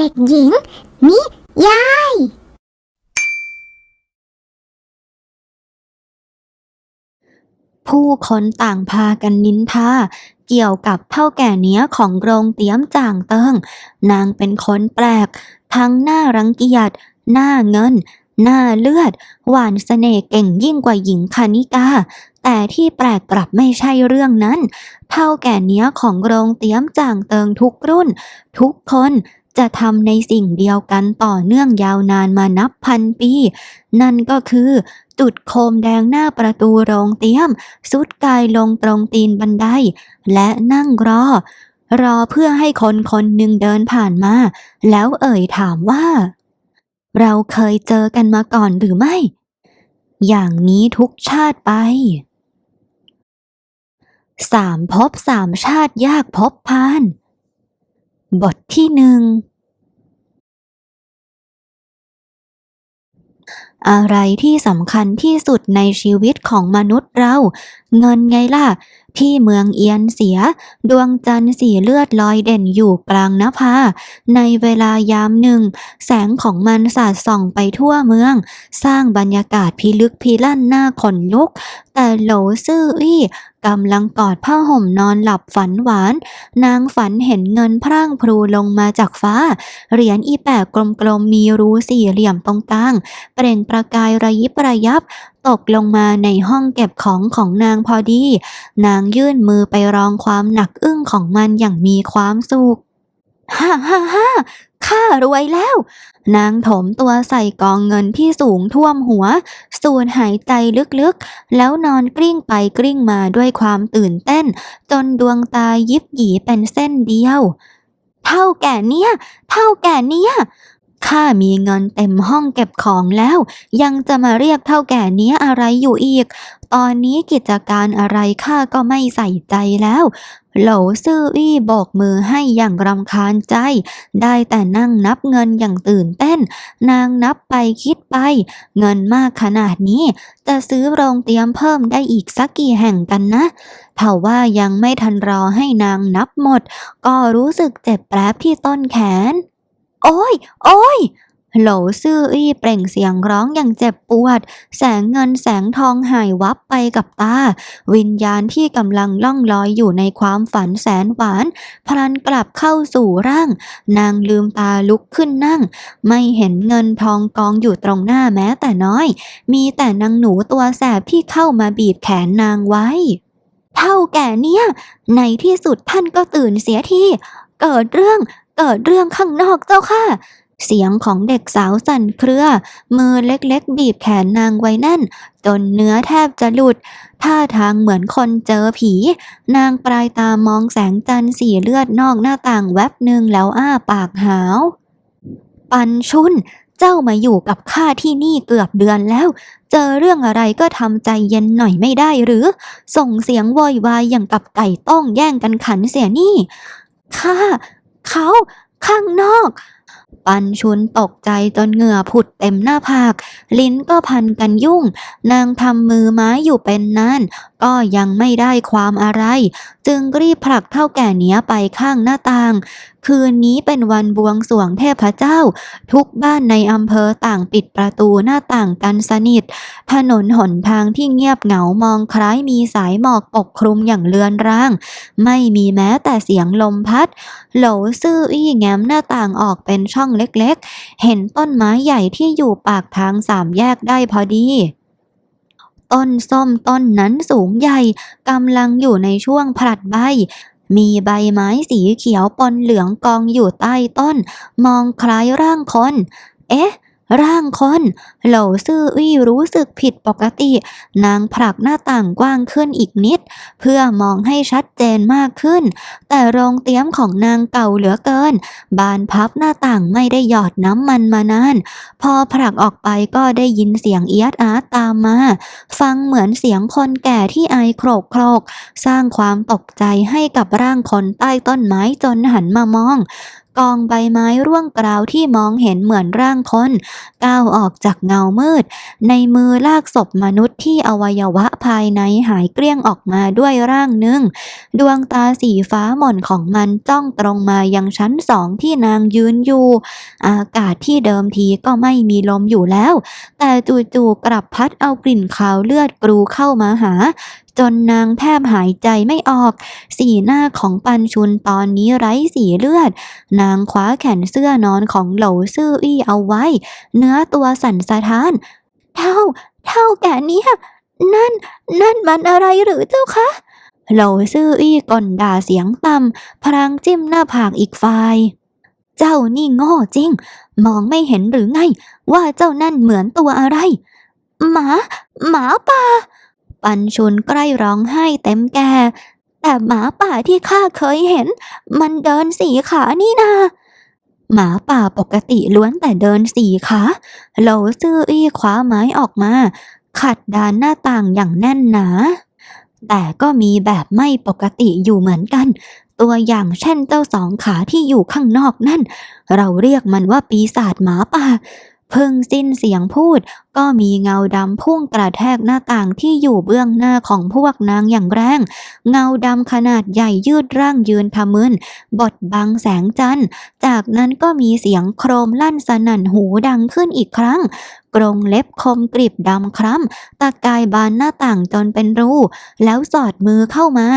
เด็กหญิง นิยาย ผู้คนต่างพากันนินทาเกี่ยวกับเท่าแก่เนี้ยของโรงเตี้ยมจ่างเติง นางเป็นคนแปลก ทั้งหน้ารังเกียจหน้าเงิน หน้าเลือด หวานเสน่ห์เก่งยิ่งกว่าหญิงคณิกา แต่ที่แปลกกลับไม่ใช่เรื่องนั้น เท่าแก่เนี้ยของโรงเตี้ยมจ่างเติงทุกรุ่น ทุกคน จะทำในสิ่งเดียวกันต่อเนื่องยาวนานมานับพันปี นั่นก็คือจุดโคมแดงหน้าประตูโรงเตี้ยม สุดกายลงตรงตีนบันได และนั่งรอ รอเพื่อให้คนคนหนึ่งเดินผ่านมา แล้วเอ่ยถามว่า เราเคยเจอกันมาก่อนหรือไม่ อย่างนี้ทุกชาติไปสามภพสามชาติยากพบพาน บทที่หนึ่ง อะไรที่สำคัญที่สุดในชีวิตของมนุษย์เรา เงินไงล่ะ ที่เมืองเอียนเสีย ดวงจันทร์สีเลือดลอยเด่นอยู่กลางนภา ในเวลายามหนึ่ง แสงของมันสาดส่องไปทั่วเมือง สร้างบรรยากาศพิลึกพิลั่นหน้าขนลุก แต่โหลซื่ออี้กำลังกอดผ้าห่มนอนหลับฝันหวาน นางฝันเห็นเงินพร่างพลูลงมาจากฟ้า เหรียญอีแปะกลมๆมีรูสี่เหลี่ยมตรงกลาง เปล่งประกายระยิบระยับ ตกลงมาในห้องเก็บของของนางพอดี นางยื่นมือไปรองความหนักอึ้งของมันอย่างมีความสุขฮ่าฮ่าฮ่าข้ารวยแล้ว นางถมตัวใส่กองเงินที่สูงท่วมหัว สูดหายใจลึกๆ แล้วนอนกลิ้งไปกลิ้งมาด้วยความตื่นเต้น จนดวงตายิบหยีเป็นเส้นเดียว เท่าแก่เนี้ย เท่าแก่เนี้ย ข้ามีเงินเต็มห้องเก็บของแล้ว ยังจะมาเรียกเท่าแก่เนี้ยอะไรอยู่อีก ตอนนี้กิจการอะไรข้าก็ไม่ใส่ใจแล้วโหลซื่ออี้โบกมือให้อย่างรำคาญใจ ได้แต่นั่งนับเงินอย่างตื่นเต้น นางนับไปคิดไป เงินมากขนาดนี้ จะซื้อโรงเตรียมเพิ่มได้อีกสักกี่แห่งกันนะเท่าว่ายังไม่ทันรอให้นางนับหมด ก็รู้สึกเจ็บแปรบที่ต้นแขน โอ้ย โอ้ยโหลซื่ออี้เปล่งเสียงร้องอย่างเจ็บปวด แสงเงินแสงทองหายวับไปกับตา วิญญาณที่กำลังล่องลอยอยู่ในความฝันแสนหวาน พลันกลับเข้าสู่ร่าง นางลืมตาลุกขึ้นนั่ง ไม่เห็นเงินทองกองอยู่ตรงหน้าแม้แต่น้อย มีแต่นางหนูตัวแสบที่เข้ามาบีบแขนนางไว้ เท่าแก่เนี่ย ในที่สุดท่านก็ตื่นเสียทีเกิดเรื่อง เกิดเรื่องข้างนอกเจ้าค่ะ เสียงของเด็กสาวสั่นเครือ มือเล็กๆ บีบแขนนางไว้แน่น จนเนื้อแทบจะหลุด ท่าทางเหมือนคนเจอผี นางปลายตามองแสงจันทร์สีเลือดนอกหน้าต่างแวบหนึ่งแล้วอ้าปากหาว ปันชุนเจ้ามาอยู่กับข้าที่นี่เกือบเดือนแล้ว เจอเรื่องอะไรก็ทำใจเย็นหน่อยไม่ได้หรือ ส่งเสียงโวยวายอย่างกับไก่ต้องแย่งกันขันเสียนี่ข้า เขาข้างนอก ปันชุนตกใจจนเหงื่อผุดเต็มหน้าผาก ลิ้นก็พันกันยุ่ง นางทำมือไม้อยู่เป็นนานก็ยังไม่ได้ความอะไร จึงรีบผลักเท่าแก่เนี้ยไปข้างหน้าต่างคืนนี้เป็นวันบวงสรวงเทพเจ้า ทุกบ้านในอำเภอต่างปิดประตูหน้าต่างกันสนิท ถนนหนทางที่เงียบเหงามองคล้ายมีสายหมอกปกคลุมอย่างเลือนร่าง ไม่มีแม้แต่เสียงลมพัดโหลซื่ออี้แง้มหน้าต่างออกเป็นช่องเล็กๆ เห็นต้นไม้ใหญ่ที่อยู่ปากทางสามแยกได้พอดีต้นส้มต้นนั้นสูงใหญ่กำลังอยู่ในช่วงผลัดใบ มีใบไม้สีเขียวปนเหลืองกองอยู่ใต้ต้น มองคล้ายร่างคน เอ๊ะ ร่างคนโหลซื่ออี้รู้สึกผิดปกติ นางผลักหน้าต่างกว้างขึ้นอีกนิด เพื่อมองให้ชัดเจนมากขึ้น แต่โรงเตี้ยมของนางเก่าเหลือเกิน บานพับหน้าต่างไม่ได้หยอดน้ำมันมานาน พอผลักออกไปก็ได้ยินเสียงเอียดอาร์ตามมา ฟังเหมือนเสียงคนแก่ที่ไอโครกโครกสร้างความตกใจให้กับร่างคนใต้ต้นไม้จนหันมามอง กองใบไม้ร่วงกราวที่มองเห็นเหมือนร่างคนก้าวออกจากเงามืด ในมือลากศพมนุษย์ที่อวัยวะภายในหายเกลี้ยงออกมาด้วยร่างหนึ่ง ดวงตาสีฟ้าหม่นของมันจ้องตรงมายังชั้นสองที่นางยืนอยู่ อากาศที่เดิมทีก็ไม่มีลมอยู่แล้ว แต่จู่ๆกลับพัดเอากลิ่นขาวเลือดกรูเข้ามาหา จนนางแทบหายใจไม่ออก สีหน้าของปันชุนตอนนี้ไร้สีเลือด นางคว้าแขนเสื้อนอนของเหลวซื่ออี้เอาไว้ เนื้อตัวสั่นสะท้าน เท่า เท่าแก่เนี้ยนั่น นั่นมันอะไรหรือเจ้าคะเหลวซื่ออี้ก่นด่าเสียงต่ำพลางจิ้มหน้าผากอีกฝ่ายเจ้านี่โง่จริง มองไม่เห็นหรือไง ว่าเจ้านั่นเหมือนตัวอะไร หมา หมาป่า ปันชุนใกล้ร้องไห้เต็มแก่ แต่หมาป่าที่ข้าเคยเห็น มันเดินสี่ขานี่นาหมาป่าปกติล้วนแต่เดินสี่ขาโหลซื่ออี้คว้าไม้ออกมา ขัดดานหน้าต่างอย่างแน่นหนา แต่ก็มีแบบไม่ปกติอยู่เหมือนกัน ตัวอย่างเช่นเจ้าสองขาที่อยู่ข้างนอกนั่น เราเรียกมันว่าปีศาจหมาป่า เพิ่งสิ้นเสียงพูด ก็มีเงาดำพุ่งกระแทกหน้าต่างที่อยู่เบื้องหน้าของพวกนางอย่างแรง เงาดำขนาดใหญ่ยืดร่างยืนทะมึนบดบังแสงจันทร์ จากนั้นก็มีเสียงโครมลั่นสนั่นหูดังขึ้นอีกครั้งกรงเล็บคมกริบดำคล้ำตะกายบานหน้าต่างจนเป็นรู แล้วสอดมือเข้ามา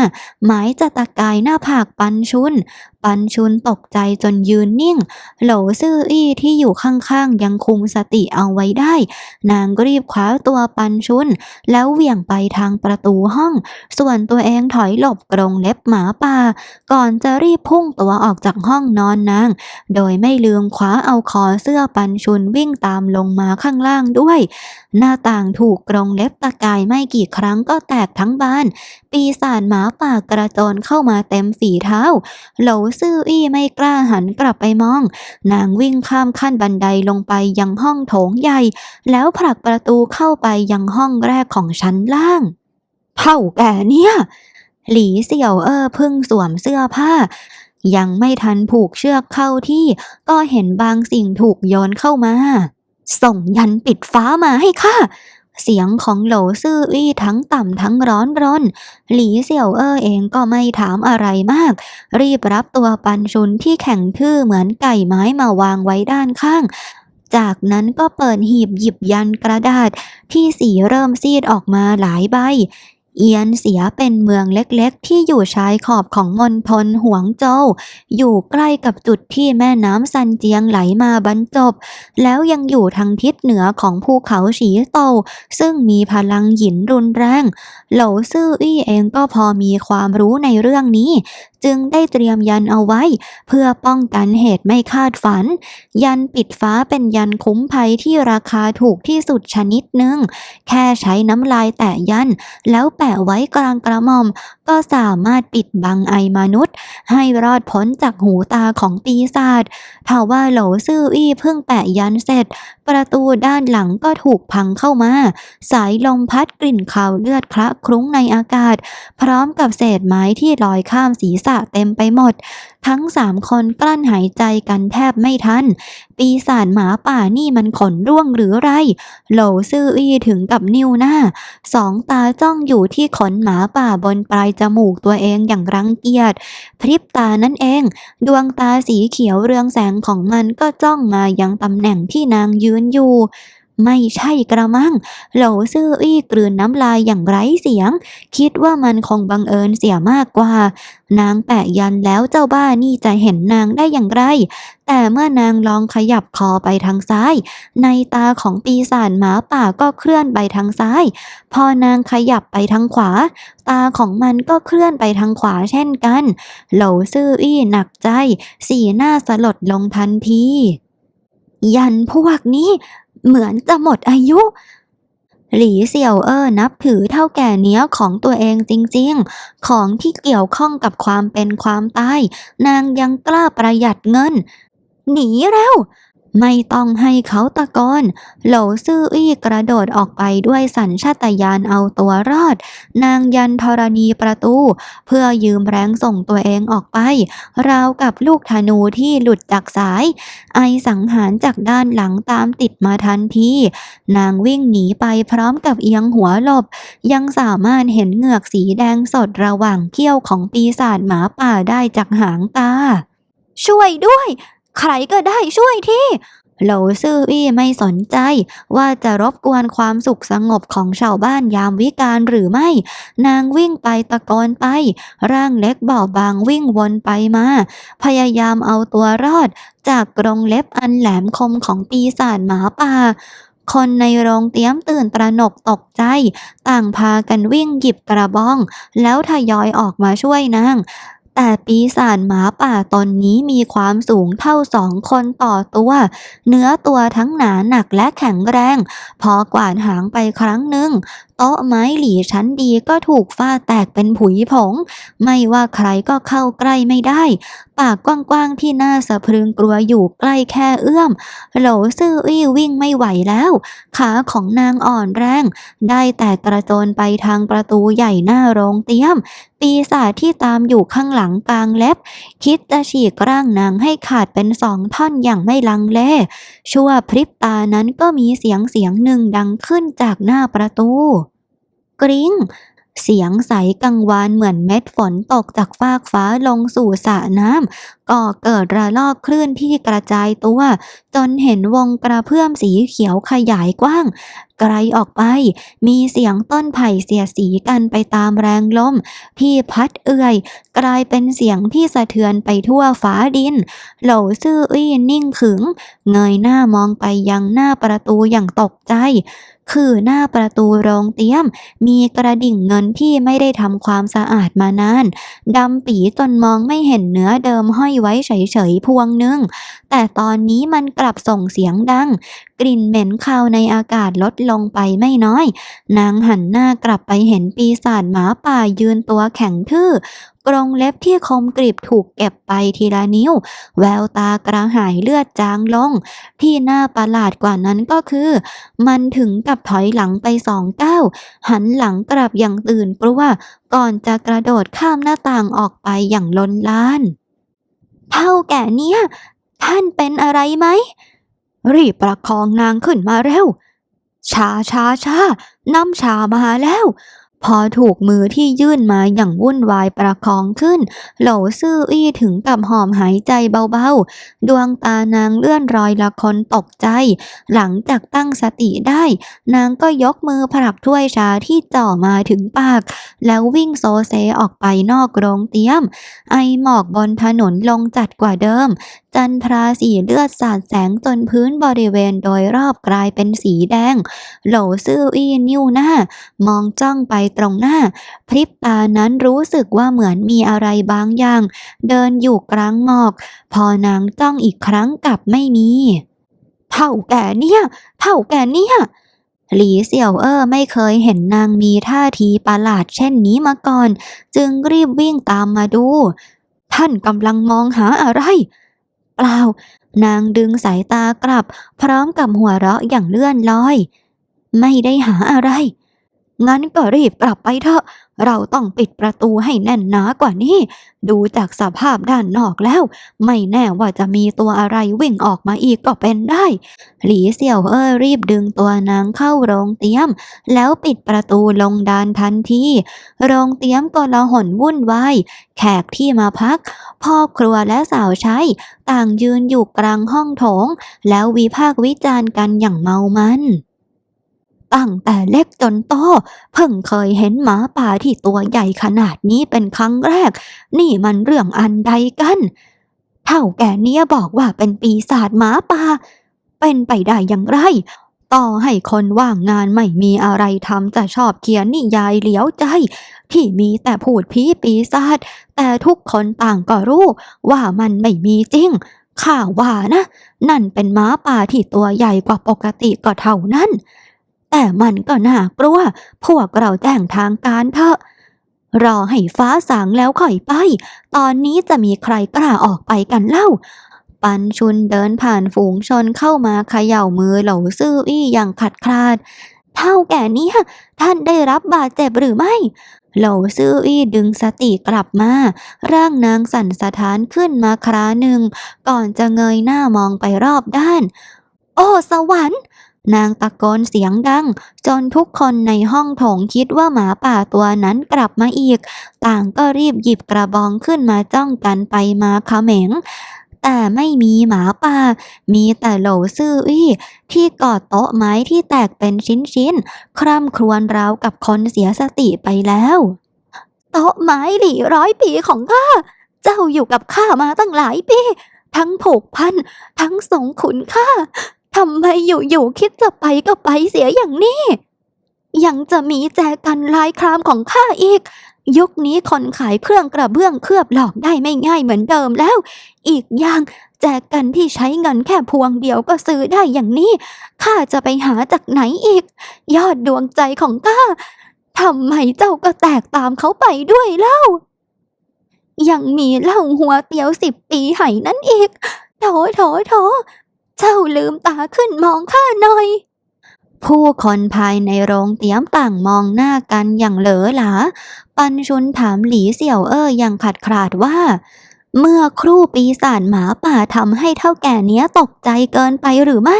หมายจะตะกายหน้าผากปันชุน ปันชุนตกใจจนยืนนิ่งโหลซื่ออี้ที่อยู่ข้างๆ ยังคุมสติเอาไว้ได้ นางรีบคว้าตัวปันชุน แล้วเหวี่ยงไปทางประตูห้อง ส่วนตัวเองถอยหลบกรงเล็บหมาป่า ก่อนจะรีบพุ่งตัวออกจากห้องนอนนาง โดยไม่ลืมคว้าเอาคอเสื้อปันชุนวิ่งตามลงมาข้างล่างด้วย หน้าต่างถูกกรงเล็บตะกายไม่กี่ครั้งก็แตกทั้งบาน ปีศาจหมาป่ากระโจนเข้ามาเต็มฝีเท้าโหลซื่ออี้ไม่กล้าหันกลับไปมอง นางวิ่งข้ามขั้นบันไดลงไปยังห้องโถงใหญ่ แล้วผลักประตูเข้าไปยังห้องแรกของชั้นล่าง เท่าแก่เนี่ย หลีเสี่ยวเออพึ่งสวมเสื้อผ้ายังไม่ทันผูกเชือกเข้าที่ ก็เห็นบางสิ่งถูกโยนเข้ามา ส่งยันปิดฟ้ามาให้ข้า เสียงของโหลซื่ออี้ทั้งต่ำทั้งร้อนรน หลีเสี่ยวเอ้อเองก็ไม่ถามอะไรมาก รีบรับตัวปันชุนที่แข็งทื่อเหมือนไก่ไม้มาวางไว้ด้านข้างจากนั้นก็เปิดหีบหยิบยันกระดาษที่สีเริ่มซีดออกมาหลายใบ เอียนเสียเป็นเมืองเล็กๆ ที่อยู่ชายขอบของมณฑลหวงโจวอยู่ใกล้กับจุดที่แม่น้ำซันเจียงไหลมาบรรจบ แล้วยังอยู่ทางทิศเหนือของภูเขาฉีโตซึ่งมีพลังหินรุนแรงโหลซื่ออี้เองก็พอมีความรู้ในเรื่องนี้ จึงได้เตรียมยันเอาไว้ เพื่อป้องกันเหตุไม่คาดฝัน ยันปิดฟ้าเป็นยันคุ้มภัยที่ราคาถูกที่สุดชนิดหนึ่ง แค่ใช้น้ำลายแตะยัน แล้วแปะไว้กลางกระหม่อมก็สามารถปิดบังไอมนุษย์ ให้รอดพ้นจากหูตาของปีศาจทว่าโหลซื่ออี้เพิ่งแปะยันเสร็จ ประตูด้านหลังก็ถูกพังเข้ามา สายลมพัดกลิ่นคาวเลือดคละคลุ้งในอากาศ พร้อมกับเศษไม้ที่ลอยข้ามศีรษะเต็มไปหมด ทั้งสามคนกลั้นหายใจกันแทบไม่ทัน ปีศาจหมาป่านี่มันขนร่วงหรือไร โหลซื่ออี้ถึงกับนิ้วหน้า สองตาจ้องอยู่ที่ขนหมาป่าบนปลายจมูกตัวเองอย่างรังเกียจ พริบตานั่นเอง ดวงตาสีเขียวเรืองแสงของมันก็จ้องมายังตำแหน่งที่นางยืนอยู่ ไม่ใช่กระมังโหลาซื่ออี้กลืนน้ำลายอย่างไร้เสียง คิดว่ามันคงบังเอิญเสียมากกว่า นางแปะยันแล้วเจ้าบ้านี่จะเห็นนางได้อย่างไร แต่เมื่อนางลองขยับคอไปทางซ้าย ในตาของปีศาจหมาป่าก็เคลื่อนไปทางซ้าย พอนางขยับไปทางขวา ตาของมันก็เคลื่อนไปทางขวาเช่นกันโหลาซื่ออี้หนักใจ สีหน้าสลดลงทันทียันพวกนี้ เหมือนจะหมดอายุ หลีเสี่ยวเอ้อนับถือเท่าแก่เนี้ยของตัวเองจริงๆ ของที่เกี่ยวข้องกับความเป็นความตาย นางยังกล้าประหยัดเงิน หนีแล้ว ไม่ต้องให้เขาตะโกนโหลซื่ออี้กระโดดออกไปด้วยสัญชาตญาณเอาตัวรอด นางยันธรณีประตู เพื่อยืมแรงส่งตัวเองออกไป ราวกับลูกธนูที่หลุดจากสาย ไอสังหารจากด้านหลังตามติดมาทันทีนางวิ่งหนีไปพร้อมกับเอียงหัวหลบ ยังสามารถเห็นเหงือกสีแดงสดระหว่างเขี้ยวของปีศาจหมาป่าได้จากหางตา ช่วยด้วย ใครก็ได้ช่วยที่โหลซื่ออี้ไม่สนใจ ว่าจะรบกวนความสุขสงบของชาวบ้านยามวิกาลหรือไม่ นางวิ่งไปตะโกนไป ร่างเล็กเบาบางวิ่งวนไปมา พยายามเอาตัวรอด จากกรงเล็บอันแหลมคมของปีศาจหมาป่าคนในโรงเตรียมตื่นตระหนกตกใจ ต่างพากันวิ่งหยิบกระบอง แล้วทยอยออกมาช่วยนาง แต่ปีศาจหมาป่าตนนี้มีความสูงเท่าสองคนต่อตัว เนื้อตัวทั้งหนาหนักและแข็งแรง พอกวาดหางไปครั้งหนึ่ง ต๊ะไม้หลีชั้นดีก็ถูกฟาแตกเป็นผุยผง ไม่ว่าใครก็เข้าใกล้ไม่ได้ ปากกว้างๆที่หน่าสะพรึงกลัวอยู่ใกล้แค่เอื้อมโหลซื่ออี้วิ่งไม่ไหวแล้ว ขาของนางอ่อนแรง ได้แต่กระโจนไปทางประตูใหญ่หน้าโรงเตี้ยม ปีศาจที่ตามอยู่ข้างหลังกลางเล็บ คิดจะฉีกร่างนางให้ขาดเป็นสองท่อนอย่างไม่ลังเลชั่วพริบตานั้นก็มีเสียงเสียงหนึ่งดังขึ้นจากหน้าประตู กริ้ง เสียงใสกังวานเหมือนเม็ดฝนตกจากฟากฟ้าลงสู่สระน้ำก่อเกิดระลอกคลื่นที่กระจายตัว จนเห็นวงกระเพื่อมสีเขียวขยายกว้าง ไกลออกไป มีเสียงต้นไผ่เสียสีกันไปตามแรงลม ที่พัดเอื่อย กลายเป็นเสียงที่สะเทือนไปทั่วฟ้าดินโหล่าซื่ออี้นิ่งขึง เงยหน้ามองไปยังหน้าประตูอย่างตกใจ คือหน้าประตูโรงเตี้ยม มีกระดิ่งเงินที่ไม่ได้ทำความสะอาดมานานดำปีจนมองไม่เห็นเนื้อเดิมห้อยไว้เฉยๆพวงหนึ่ง แต่ตอนนี้มันกลับส่งเสียงดัง กลิ่นเหม็นคาวในอากาศลดลงไปไม่น้อย นางหันหน้ากลับไปเห็นปีศาจหมาป่ายืนตัวแข็งทื่อ กรงเล็บที่คมกริบถูกเก็บไปทีละนิ้ว แววตากระหายเลือดจางลง ที่น่าประหลาดกว่านั้นก็คือ มันถึงกับถอยหลังไปสองก้าวหันหลังกลับอย่างตื่นกลัวก่อนจะกระโดดข้ามหน้าต่างออกไปอย่างลนลาน เท่าแก่เนี้ยท่านเป็นอะไรไหม รีบประคองนางขึ้นมาเร็วชาชาชาน้ำชามาแล้ว พอถูกมือที่ยื่นมาอย่างวุ่นวายประคองขึ้นโหลซื่ออี้ถึงกับหอมหายใจเบาๆ ดวงตานางเลื่อนรอยละคนตกใจ หลังจากตั้งสติได้ นางก็ยกมือผลักถ้วยชาที่จ่อมาถึงปาก แล้ววิ่งโซเซออกไปนอกโรงเตี้ยม ไอหมอกบนถนนลงจัดกว่าเดิม จันทราสีเลือดสาดแสงจนพื้นบริเวณโดยรอบกลายเป็นสีแดง โหลซื่ออี้นิ้วหน้า มองจ้องไปตรงหน้า พริบตานั้นรู้สึกว่าเหมือนมีอะไรบางอย่าง เดินอยู่กลางหมอก พอนางจ้องอีกครั้งกลับไม่มี เท่าแก่เนี่ย เท่าแก่เนี่ยหลีเสี่ยวเอ้อไม่เคยเห็นนางมีท่าทีประหลาดเช่นนี้มาก่อน จึงรีบวิ่งตามมาดู ท่านกำลังมองหาอะไร ล่า นางดึงสายตากลับ พร้อมกับหัวเราะอย่างเลื่อนลอย ไม่ได้หาอะไร งั้นก็รีบกลับไปเถอะ เราต้องปิดประตูให้แน่นหนากว่านี้ ดูจากสภาพด้านนอกแล้ว ไม่แน่ว่าจะมีตัวอะไรวิ่งออกมาอีกก็เป็นได้ หลีเสี่ยวเอ้อรีบดึงตัวนางเข้าโรงเตี้ยม แล้วปิดประตูลงดานทันที โรงเตี้ยมก็ละหนวุ่นวาย แขกที่มาพัก พ่อครัวและสาวใช้ ต่างยืนอยู่กลางห้องโถง แล้ววิพากษ์วิจารณ์กันอย่างเมามัน ตั้งแต่เล็กจนโตเพิ่งเคยเห็นหมาป่าที่ตัวใหญ่ขนาดนี้เป็นครั้งแรก นี่มันเรื่องอันใดกัน เท่าแก่เนี้ยบอกว่าเป็นปีศาจหมาป่า เป็นไปได้อย่างไร ต่อให้คนว่างงานไม่มีอะไรทำจะชอบเขียนนิยายเหลียวใจ ที่มีแต่พูดผีปีศาจแต่ทุกคนต่างก็รู้ว่ามันไม่มีจริงข้าว่านะ นั่นเป็นหม้าป่าที่ตัวใหญ่กว่าปกติก็เท่านั้น แต่มันก็น่ากลัว พวกเราแจ้งทางการเถอะ รอให้ฟ้าสางแล้วค่อยไป ตอนนี้จะมีใครกล้าออกไปกันเล่า ปันชุนเดินผ่านฝูงชนเข้ามาเขย่ามือเหล่าซื่ออี้อย่างขัดคลาด เท่าแก่นี้ท่านได้รับบาดเจ็บหรือไม่เหล่าซื่ออี้ดึงสติกลับมา ร่างนางสั่นสะท้านขึ้นมาคราหนึ่ง ก่อนจะเงยหน้ามองไปรอบด้าน โอ้สวรรค์ นางตะโกนเสียงดัง จนทุกคนในห้องโถงคิดว่าหมาป่าตัวนั้นกลับมาอีก ต่างก็รีบหยิบกระบองขึ้นมาจ้องกันไปมาเขม็งแต่ไม่มีหมาป่า มีแต่โหลซื่ออี้ที่กอดโต๊ะไม้ที่แตกเป็นชิ้นๆ คร่ำครวญราวกับคนเสียสติไปแล้ว โต๊ะไม้หลี่ร้อยปีของข้า เจ้าอยู่กับข้ามาตั้งหลายปี ทั้งผูกพัน ทั้งสงขุนข้า ทำไมอยู่ๆคิดจะไปก็ไปเสียอย่างนี้ ยังจะมีแจกันลายครามของข้าอีก ยุคนี้คนขายเครื่องกระเบื้องเคลือบหลอกได้ไม่ง่ายเหมือนเดิมแล้ว อีกอย่างแจกันที่ใช้เงินแค่พวงเดียวก็ซื้อได้อย่างนี้ข้าจะไปหาจากไหนอีก ยอดดวงใจของข้าทำไมเจ้าก็แตกตามเขาไปด้วยเล่า ยังมีเหล้าหัวเตียวสิบปีไห่นั่นอีกโถโถโถ เจ้าลืมตาขึ้นมองข้าหน่อย ผู้คนภายในโรงเตรียมต่างมองหน้ากันอย่างเหลอหลา ปันชุนถามหลีเสี่ยวเอ้ออย่างขัดขลาดว่า เมื่อครู่ปีศาจหมาป่าทำให้เท่าแก่เนี้ยตกใจเกินไปหรือไม่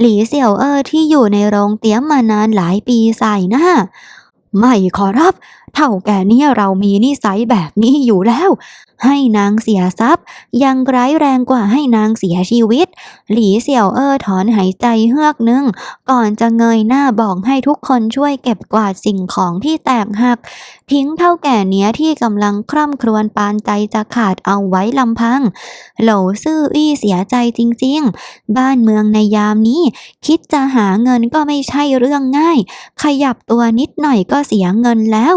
หลีเสี่ยวเอ้อที่อยู่ในโรงเตรียมมานานหลายปีใส่หน้า ไม่ขอรับ เท่าแก่เนี้ยเรามีนิสัยแบบนี้อยู่แล้ว ให้นางเสียทรัพย์ ยังร้ายแรงกว่าให้นางเสียชีวิต หลีเสี่ยวเอ้อถอนหายใจเฮือกนึงก่อนจะเงยหน้าบอกให้ทุกคนช่วยเก็บกวาดสิ่งของที่แตกหัก ทิ้งเท่าแก่เนี้ยที่กำลังคร่ำครวญปานใจจะขาดเอาไว้ลำพังโหลซื่ออี้เสียใจจริงๆ บ้านเมืองในยามนี้ คิดจะหาเงินก็ไม่ใช่เรื่องง่าย ขยับตัวนิดหน่อยก็เสียเงินแล้ว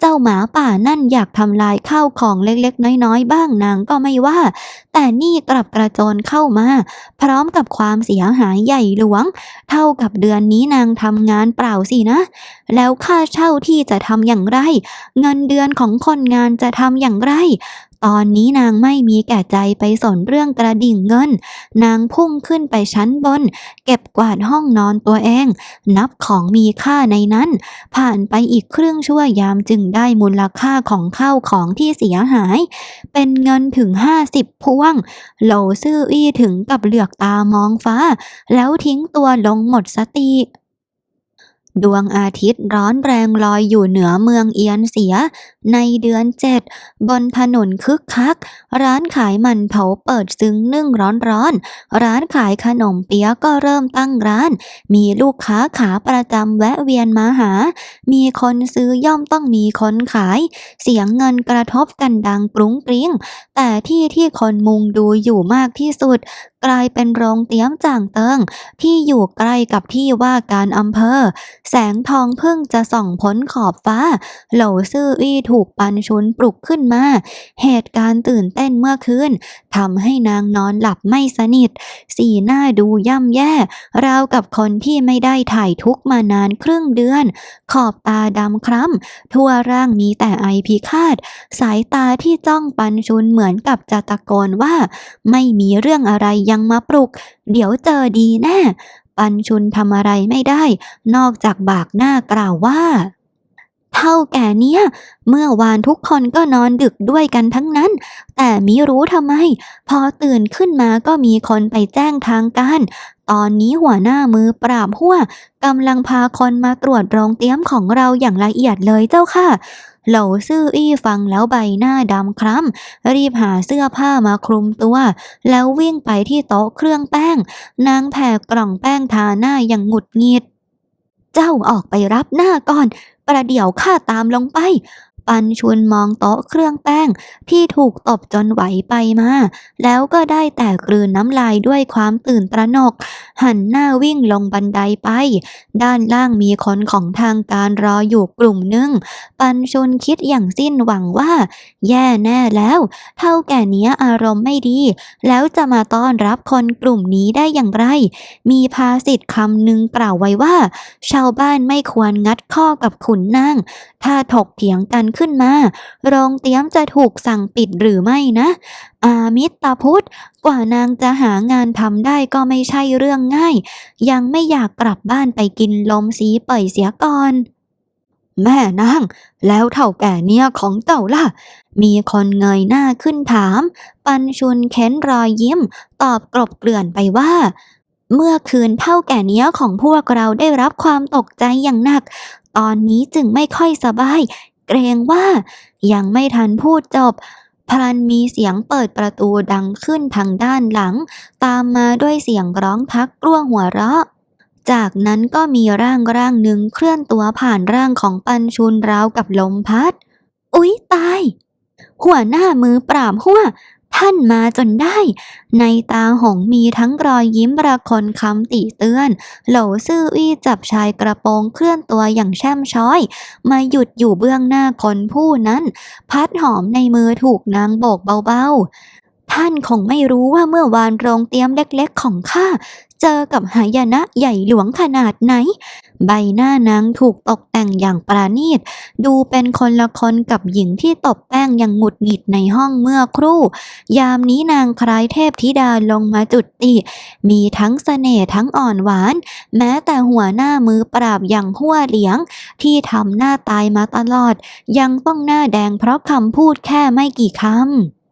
เจ้าหมาป่านั่นอยากทำลายข้าวของเล็กๆ น้อยๆ บ้างนางก็ไม่ว่า แต่นี่กลับกระโจนเข้ามา พร้อมกับความเสียหายใหญ่หลวง เท่ากับเดือนนี้นางทำงานเปล่าสินะ แล้วค่าเช่าที่จะทำอย่างไร เงินเดือนของคนงานจะทำอย่างไรตอนนี้นางไม่มีแก่ใจไปสนเรื่องกระดิ่งเงิน นางพุ่งขึ้นไปชั้นบน เก็บกวาดห้องนอนตัวเอง นับของมีค่าในนั้น ผ่านไปอีกครึ่งชั่วยามจึงได้มูลค่าของข้าวของที่เสียหาย เป็นเงินถึงห้าสิบพวง โหลซื่ออี้ถึงกับเหลือกตามองฟ้า แล้วทิ้งตัวลงหมดสติ ดวงอาทิตย์ร้อนแรงลอยอยู่เหนือเมืองเอียนเสีย ในเดือนเจ็ดบนถนนคึกคัก ร้านขายมันเผาเปิดซึ้งนึ่งร้อนๆ ร้านขายขนมเปี๊ยะก็เริ่มตั้งร้าน มีลูกค้าขาประจำแวะเวียนมาหา มีคนซื้อย่อมต้องมีคนขาย เสียงเงินกระทบกันดังกรุ้งกริ้ง แต่ที่ที่คนมุงดูอยู่มากที่สุดกลายเป็นโรงเตี้ยมจ่างเติง ที่อยู่ใกล้กับที่ว่าการอำเภอ แสงทองพึ่งจะส่องพ้นขอบฟ้า เหลาซื่ออี้ถูกปันชุนปลุกขึ้นมา เหตุการณ์ตื่นเต้นเมื่อคืนทำให้นางนอนหลับไม่สนิท สีหน้าดูย่ำแย่ ราวกับคนที่ไม่ได้ถ่ายทุกมานานครึ่งเดือน ขอบตาดำคล้ำทั่วร่างมีแต่ไอพิฆาต สายตาที่จ้องปันชุนเหมือนกับจะตะโกนว่า ไม่มีเรื่องอะไรยังมาปลุก เดี๋ยวเจอดีแน่ ปันชุนทำอะไรไม่ได้ นอกจากบากหน้ากล่าวว่า เท่าแก่เนี้ยเมื่อวานทุกคนก็นอนดึกด้วยกันทั้งนั้น แต่มิรู้ทำไม พอตื่นขึ้นมาก็มีคนไปแจ้งทางการ ตอนนี้หัวหน้ามือปราบหัวกำลังพาคนมาตรวจโรงเตี้ยมของเราอย่างละเอียดเลยเจ้าค่ะเหล่าซื่ออี้ฟังแล้วใบหน้าดำคล้ำรีบหาเสื้อผ้ามาคลุมตัว แล้ววิ่งไปที่โต๊ะเครื่องแป้ง นางแผ่กล่องแป้งทาหน้าอย่างหงุดหงิด เจ้าออกไปรับหน้าก่อน ประเดี๋ยวข้าตามลงไป ปันชวนมองโต๊ะเครื่องแป้ง ที่ถูกตบจนไหวไปมา แล้วก็ได้แต่กลืนน้ำลายด้วยความตื่นตระหนก หันหน้าวิ่งลงบันไดไป ด้านล่างมีคนของทางการรออยู่กลุ่มหนึ่งปันชุนคิดอย่างสิ้นหวังว่า แย่แน่แล้ว เท่าแก่เนี้ยอารมณ์ไม่ดี แล้วจะมาต้อนรับคนกลุ่มนี้ได้อย่างไร มีภาษิตคำหนึ่งกล่าวไว้ว่า ชาวบ้านไม่ควรงัดข้อกับขุนนาง ถ้าถกเถียงกันขึ้นมา โรงเตรียมจะถูกสั่งปิดหรือไม่นะ อามิตรพุทธกว่านางจะหางานทำได้ก็ไม่ใช่เรื่องง่าย ยังไม่อยากกลับบ้านไปกินลมสีเป่ยเสียก่อนแม่นาง แล้วเท่าแก่เนี่ยของเจ้าล่ะ มีคนเงยหน้าขึ้นถาม ปันชุนเค้นรอยยิ้ม ตอบกลบเกลื่อนไปว่า เมื่อคืนเท่าแก่เนี้ยของพวกเราได้รับความตกใจอย่างหนัก ตอนนี้จึงไม่ค่อยสบาย เกรงว่ายังไม่ทันพูดจบ พลันมีเสียงเปิดประตูดังขึ้นทางด้านหลัง ตามมาด้วยเสียงร้องทักกลัวหัวเราะจากนั้นก็มีร่างร่างหนึ่งเคลื่อนตัวผ่านร่างของปันชุนราวกับลมพัด อุ๊ยตาย หัวหน้ามือปราบหัว ท่านมาจนได้ ในตาหงมีทั้งรอยยิ้มประคนคำติเตือนโหลซื่ออี้จับชายกระโปรงเคลื่อนตัวอย่างแช่มช้อย มาหยุดอยู่เบื้องหน้าคนผู้นั้น พัดหอมในมือถูกนางโบกเบาๆท่านคงไม่รู้ว่าเมื่อวานโรงเตรียมเล็กๆของข้า เจอกับหายนะใหญ่หลวงขนาดไหน ใบหน้านางถูกตกแต่งอย่างปราณีต ดูเป็นคนละคนกับหญิงที่ตบแป้งอย่างหงุดหงิดในห้องเมื่อครู่ ยามนี้นางคล้ายเทพธิดาลงมาจุดติ มีทั้งเสน่ห์ทั้งอ่อนหวาน แม้แต่หัวหน้ามือปราบอย่างหัวเหลียง ที่ทำหน้าตายมาตลอด ยังต้องหน้าแดงเพราะคำพูดแค่ไม่กี่ค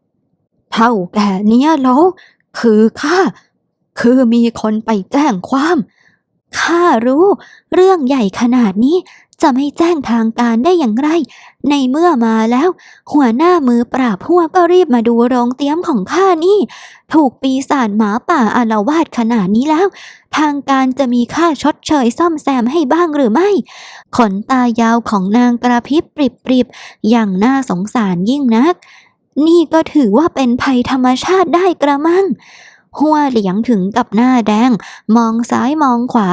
ำเท่าแก่เนี้ยแล้ว คือข้า คือมีคนไปแจ้งความข้ารู้ เรื่องใหญ่ขนาดนี้จะไม่แจ้งทางการได้อย่างไร ในเมื่อมาแล้ว หัวหน้ามือปราบพวกก็รีบมาดูโรงเตรียมของข้านี่ ถูกปีศาจหมาป่าอาละวาดขนาดนี้แล้ว ทางการจะมีค่าชดเชยซ่อมแซมให้บ้างหรือไม่ ขนตายาวของนางกระพริบปริบปริบอย่างน่าสงสารยิ่งนัก นี่ก็ถือว่าเป็นภัยธรรมชาติได้กระมัง หัวเหลียงถึงกับหน้าแดง มองซ้ายมองขวา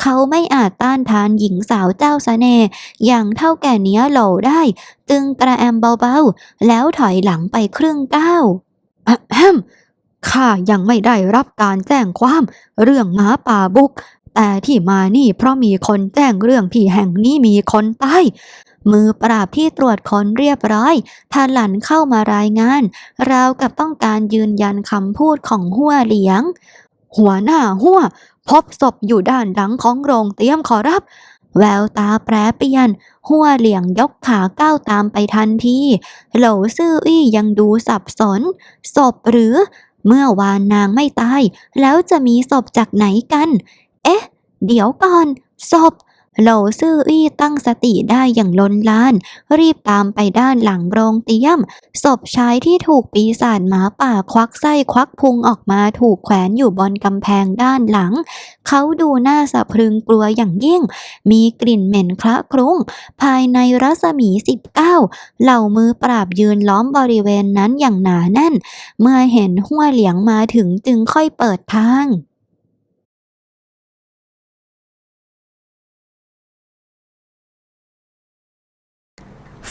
เขาไม่อาจต้านทานหญิงสาวเจ้าเสน่ห์อย่างเท่าแก่เนี้ยโหลได้ จึงกระแอมเบาๆ แล้วถอยหลังไปครึ่งก้าวอะแฮมข้ายังไม่ได้รับการแจ้งความเรื่องหมาป่าบุก แต่ที่มานี่เพราะมีคนแจ้งเรื่องที่แห่งนี้มีคนตาย มือปราบที่ตรวจค้นเรียบร้อยทันหลันเข้ามารายงาน ราวกับต้องการยืนยันคำพูดของหัวเหลียง หัวหน้าหัว พบศพอยู่ด้านหลังของโรงเตรียมขอรับ แววตาแปรเปลี่ยน หัวเหลียงยกขาก้าวตามไปทันทีโหลซื่ออี้ยังดูสับสน ศพหรือ เมื่อวานนางไม่ตาย แล้วจะมีศพจากไหนกัน เอ๊ะ เดี๋ยวก่อนศพ โหลซื่ออี้ตั้งสติได้อย่างล้นลาน รีบตามไปด้านหลังโรงเตรียม ศพชายที่ถูกปีศาจหมาป่าควักไส้ควักพุงออกมาถูกแขวนอยู่บนกำแพงด้านหลัง เขาดูหน่าสะพรึงกลัวอย่างยิ่ง มีกลิ่นเหม็นคละคลุ้ง ภายในรัศมีสิบเก้าเหล่ามือปราบยืนล้อมบริเวณนั้นอย่างหนาแน่น เมื่อเห็นหัวเหลียงมาถึงจึงค่อยเปิดทาง